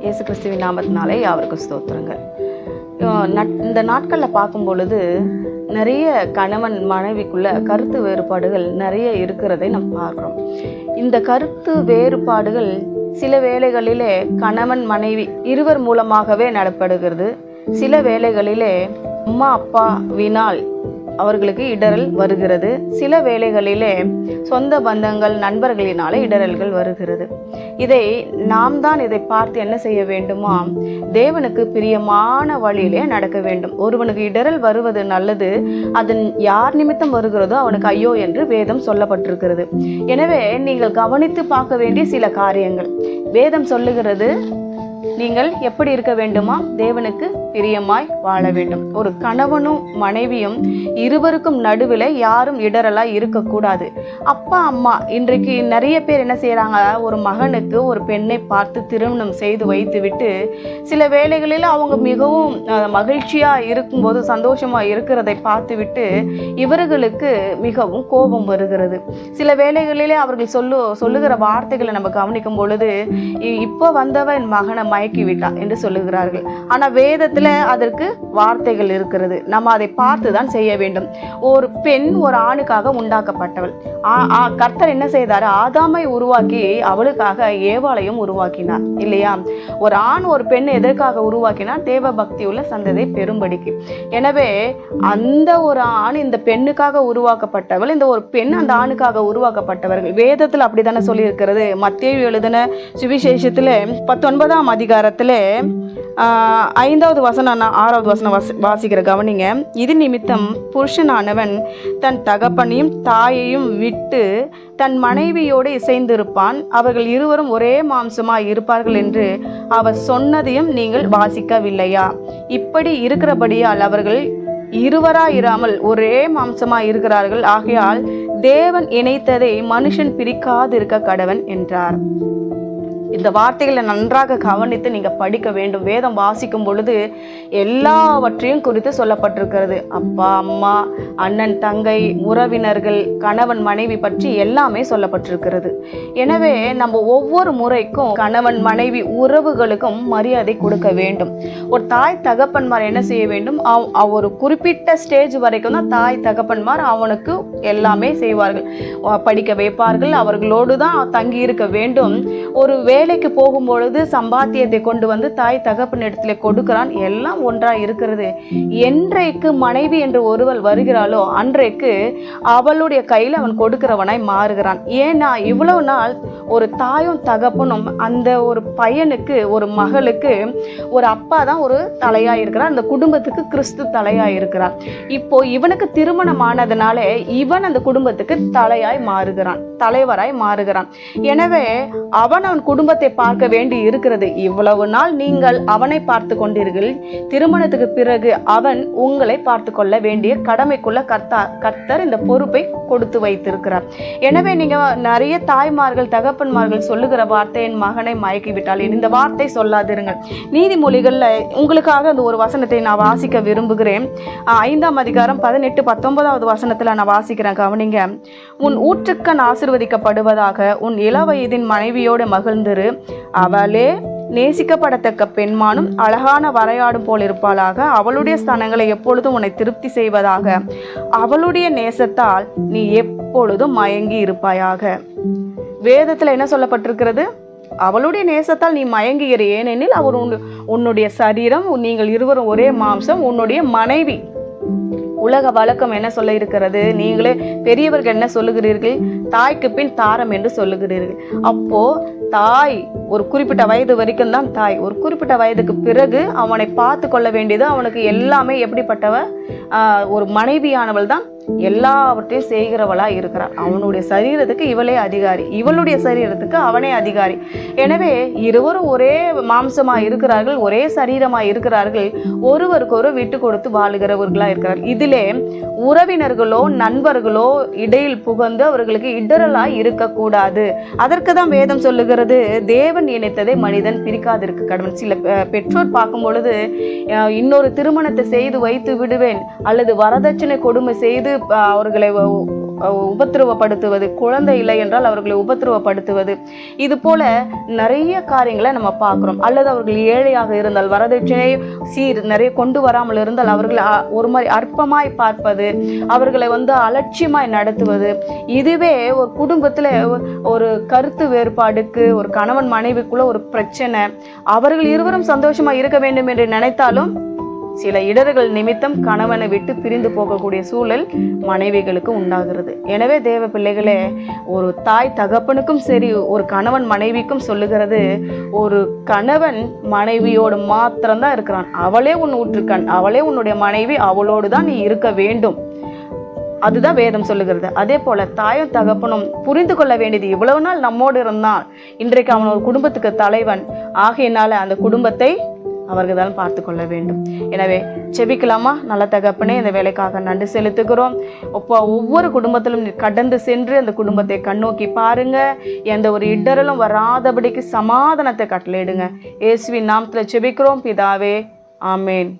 இயேசு கிறிஸ்துவின் நாமத்தினாலே அவருக்கு ஸ்தோத்திரங்க நட்- இந்த நாட்களில் பார்க்கும் பொழுது நிறைய கணவன் மனைவிக்குள்ள கருத்து வேறுபாடுகள் நிறைய இருக்கிறதை நாம் பார்க்குறோம். இந்த கருத்து வேறுபாடுகள் சில வேளைகளிலே கணவன் மனைவி இருவர் மூலமாகவே நடப்படுகிறது. சில வேளைகளிலே அம்மா அப்பாவினால் அவர்களுக்கு இடரல் வருகிறது. சில வேளைகளிலே சொந்த பந்தங்கள் நண்பர்களினால இடரல்கள் வருகிறது. இதை நாம் தான் இதை பார்த்து என்ன செய்ய வேண்டுமா? தேவனுக்கு பிரியமான வழியிலே நடக்க வேண்டும். ஒருவனுக்கு இடரல் வருவது நல்லது. அதன் யார் நிமித்தம் வருகிறதோ அவனுக்கு ஐயோ என்று வேதம் சொல்லப்பட்டிருக்கிறது. எனவே நீங்கள் கவனித்து பார்க்க வேண்டிய சில காரியங்கள். வேதம் சொல்லுகிறது நீங்கள் எப்படி இருக்க வேண்டுமா? தேவனுக்கு பிரியமாய் வாழ வேண்டும். ஒரு கணவனும் மனைவியும் இருவருக்கும் நடுவில் யாரும் இடரலாக இருக்கக்கூடாது. அப்பா அம்மா இன்றைக்கு நிறைய பேர் என்ன செய்கிறாங்க ஒரு மகனுக்கு ஒரு பெண்ணை பார்த்து திருமணம் செய்து வைத்துவிட்டு சில வேளைகளில் அவங்க மிகவும் மகிழ்ச்சியாக இருக்கும்போது சந்தோஷமாக இருக்கிறதை பார்த்துவிட்டு இவர்களுக்கு மிகவும் கோபம் வருகிறது. சில வேளைகளிலே அவர்கள் சொல்லு சொல்லுகிற வார்த்தைகளை நம்ம கவனிக்கும் பொழுது "இ- இப்போ வந்தவ என் மகனை மயக்கி விட்டான் என்று சொல்லுகிறார்கள். ஆனால் வேதத்தில் அதற்கு வார்த்தைகள் இருக்கிறது. நம்ம அதை பார்த்து தான் செய்ய வேண்டும். ஒரு பெண் ஒரு ஆணுக்காக உண்டாக்கப்பட்டவள். ஆ- ஆ, கர்த்தர் என்ன செய்தார்? ஆதாமை உருவாக்கி அவளுக்காக ஏவாளையும் உருவாக்கினார். இல்லையா? ஒரு ஆண் ஒரு பெண் எதற்காக உருவாக்கினார்? தேவ பக்தி உள்ள சந்ததை பெரும்படிக்கு எனவே அந்த ஒரு ஆண் இந்த பெண்ணுக்காக உருவாக்கப்பட்டவள் இந்த ஒரு பெண் அந்த ஆணுக்காக உருவாக்கப்பட்டவர்கள். வேதத்தில் அப்படித்தானே சொல்லியிருக்கிறது? மத்திய எழுதின சுவிசேஷத்தில் பத்தொன்பதாம் அதிகாரத்தில் ஐந்தாவது வசனம் நான் ஆறாவது வசனம் வாசி வாசிக்கிற கவனிங்க. இது நிமித்தம் புருஷனானவன் தன் தகப்பனையும் தாயையும் விட்டு தன் மனைவியோடு இசைந்திருப்பான். அவர்கள் இருவரும் ஒரே மாம்சமாய் இருப்பார்கள் என்று அவர் சொன்னதையும் நீங்கள் வாசிக்கவில்லையா? இப்படி இருக்கிறபடியால் அவர்கள் இருவராய் இராமல் ஒரே மாம்சமாய் இருக்கிறார்கள். ஆகையால் தேவன் இணைத்ததை மனுஷன் பிரிக்காதிருக்க கடவன் என்றார். இந்த வார்த்தைகளை நன்றாக கவனித்து நீங்கள் படிக்க வேண்டும். வேதம் வாசிக்கும் பொழுது எல்லாவற்றையும் குறித்து சொல்லப்பட்டிருக்கிறது. அப்பா அம்மா அண்ணன் தங்கை உறவினர்கள் கணவன் மனைவி பற்றி எல்லாமே சொல்லப்பட்டிருக்கிறது. எனவே நம்ம ஒவ்வொரு முறைக்கும் கணவன் மனைவி உறவுகளுக்கும் மரியாதை கொடுக்க வேண்டும். ஒரு தாய் தகப்பன்மார் என்ன செய்ய வேண்டும்? அவ்- ஒரு குறிப்பிட்ட ஸ்டேஜ் வரைக்கும் தான் தாய் தகப்பன்மார் அவனுக்கு எல்லாமே செய்வார்கள். படிக்க வைப்பார்கள். அவர்களோடு தான் தங்கி இருக்க வேண்டும். ஒரு வேலைக்கு போகும்பொழுது சம்பாத்தியத்தை கொண்டு வந்து தாய் தகப்பன் இடத்துல கொடுக்கிறான். எல்லாம் ஒன்றா இருக்கிறது. என்றைக்கு மனைவி என்று ஒருவள் வருகிறாளோ அன்றைக்கு அவளுடைய கையில் அவன் கொடுக்கிறவனாய் மாறுகிறான். ஏன்னா இவ்வளவு நாள் ஒரு தாயும் தகப்பனும் அந்த ஒரு பையனுக்கு ஒரு மகளுக்கு ஒரு அப்பா தான் ஒரு தலையா இருக்கிறார். அந்த குடும்பத்துக்கு கிறிஸ்து தலையா இருக்கிறார். இப்போ இவனுக்கு திருமணம் ஆனதுனால இவன் அந்த குடும்பத்துக்கு தலையாய் மாறுகிறான். தலைவராய் மாறுகிறான். எனவே அவன் அவன் குடும்பத்தை பார்க்க வேண்டி இருக்கிறது. இவ்வளவு நாள் நீங்கள் அவனை பார்த்து கொண்டீர்கள். திருமணத்துக்கு பிறகு அவன் உங்களை பார்த்து கொள்ள வேண்டிய கடமைக்குள்ள கர்த்தா கர்த்தர் இந்த பொறுப்பை கொடுத்து வைத்திருக்கிறார். எனவே நீங்க நிறைய தாய்மார்கள் தகப்பன்மார்கள் சொல்லுகிற வார்த்தை என் மகனை மயக்கி விட்டால் இந்த வார்த்தை சொல்லாதிருங்கள். நீதிமொழிகள்ல உங்களுக்காக அந்த ஒரு வசனத்தை நான் வாசிக்க விரும்புகிறேன். ஐந்தாம் அதிகாரம் பதினெட்டு பத்தொன்பதாவது வசனத்துல நான் வாசிக்கிறேன். கவனிங்க. உன் ஊற்றுக்கண் ஆசிர்வதிக்கப்படுவதாக உன் இளவயதின் மனைவியோடு மகிழ்ந்திரு. அவளே நேசிக்கப்படத்தக்க பெண்மானும் அழகான வரையாடும் போல் இருப்பாளாக. அவளுடைய ஸ்தனங்களை எப்பொழுதும் உன்னை திருப்தி செய்வதாக. அவளுடைய நேசத்தால் நீ எப்பொழுதும் மயங்கி இருப்பாயாக. வேதத்தில் என்ன சொல்லப்பட்டிருக்கிறது? அவளுடைய நேசத்தால் நீ மயங்குகிற. ஏனெனில் அவர் உன் உன்னுடைய சரீரம் நீங்கள் இருவரும் ஒரே மாம்சம் உன்னுடைய மனைவி. உலக வழக்கம் என்ன சொல்ல இருக்கிறது? நீங்களே பெரியவர்கள் என்ன சொல்லுகிறீர்கள்? தாய்க்கு பின் தாரம் என்று சொல்லுகிறீர்கள். அப்போ தாய் ஒரு குறிப்பிட்ட வயது வரைக்கும் தான் தாய். ஒரு குறிப்பிட்ட வயதுக்கு பிறகு அவனை பார்த்து கொள்ள வேண்டியது அவனுக்கு எல்லாமே எப்படிப்பட்டவ ஒரு மனைவியானவள் தான் எல்லாவற்றையும் செய்கிறவளாக இருக்கிறார் அவனுடைய சரீரத்துக்கு இவளே அதிகாரி. இவளுடைய சரீரத்துக்கு அவனே அதிகாரி. எனவே இருவரும் ஒரே மாம்சமாக இருக்கிறார்கள் ஒரே சரீரமாக இருக்கிறார்கள். ஒருவருக்கொரு விட்டு கொடுத்து வாழுகிறவர்களாக இருக்கிறார்கள் இதிலே உறவினர்களோ நண்பர்களோ இடையில் புகழ்ந்து அவர்களுக்கு இடரலாய் இருக்கக்கூடாது. அதற்கு தான் வேதம் சொல்லுகிறது தேவன் இணைத்ததை மனிதன் பிரிக்காதிருக்க கடவுள். சில பெற்றோர் பார்க்கும் பொழுது இன்னொரு திருமணத்தை செய்து வைத்து விடுவேன் அல்லது வரதட்சணை கொடுமை செய்து அவர்களை உபத்திரவப்படுத்துவது. குழந்தை இல்லை என்றால் அவர்களை உபத்திரவப்படுத்துவது. இது போல நிறைய காரியங்களை நம்ம பார்க்குறோம். அல்லது அவர்கள் ஏழையாக இருந்தால் வரதட்சணை சீர் நிறைய கொண்டு வராமல் இருந்தால் அவர்களை ஒரு மாதிரி அற்பமாய் பார்ப்பது அவர்களை வந்து அலட்சியமாய் நடத்துவது. இதுவே ஒரு குடும்பத்தில் ஒரு கருத்து வேறுபாடுக்கு ஒரு கணவன் மனைவிக்குள்ள ஒரு பிரச்சனை. அவர்கள் இருவரும் சந்தோஷமாக இருக்க வேண்டும் என்று நினைத்தாலும் சில இடர்கள் நிமித்தம் கணவனை விட்டு பிரிந்து போகக்கூடிய சூழல் மனைவிகளுக்கு உண்டாகிறது. எனவே தேவ பிள்ளைகளே ஒரு தாய் தகப்பனுக்கும் சரி ஒரு கணவன் மனைவிக்கும் சொல்லுகிறது ஒரு கணவன் மனைவியோடு மாத்திரம்தான் இருக்கிறான். அவளே உன் ஊற்றுக்கண் அவளே உன்னுடைய மனைவி அவளோடு தான் நீ இருக்க வேண்டும். அதுதான் வேதம் சொல்லுகிறது. அதே போல தாயும் தகப்பனும் புரிந்து கொள்ள வேண்டியது இவ்வளவு நாள் நம்மோடு இருந்தான். இன்றைக்கு அவன் ஒரு குடும்பத்துக்கு தலைவன். ஆகையினால அந்த குடும்பத்தை அவர்கள் தான் பார்த்து கொள்ள வேண்டும். எனவே செபிக்கலாமா? நல்ல தகப்பனே இந்த வேலைக்காக நன்றி செலுத்துகிறோம். இப்போ ஒவ்வொரு குடும்பத்திலும் கடந்து சென்று அந்த குடும்பத்தை கண்ணோக்கி பாருங்க. எந்த ஒரு இடரலும் வராதபடிக்கு சமாதானத்தை கட்டளையிடுங்க. இயேசுவின் நாமத்தில் செபிக்கிறோம். பிதாவே ஆமேன்.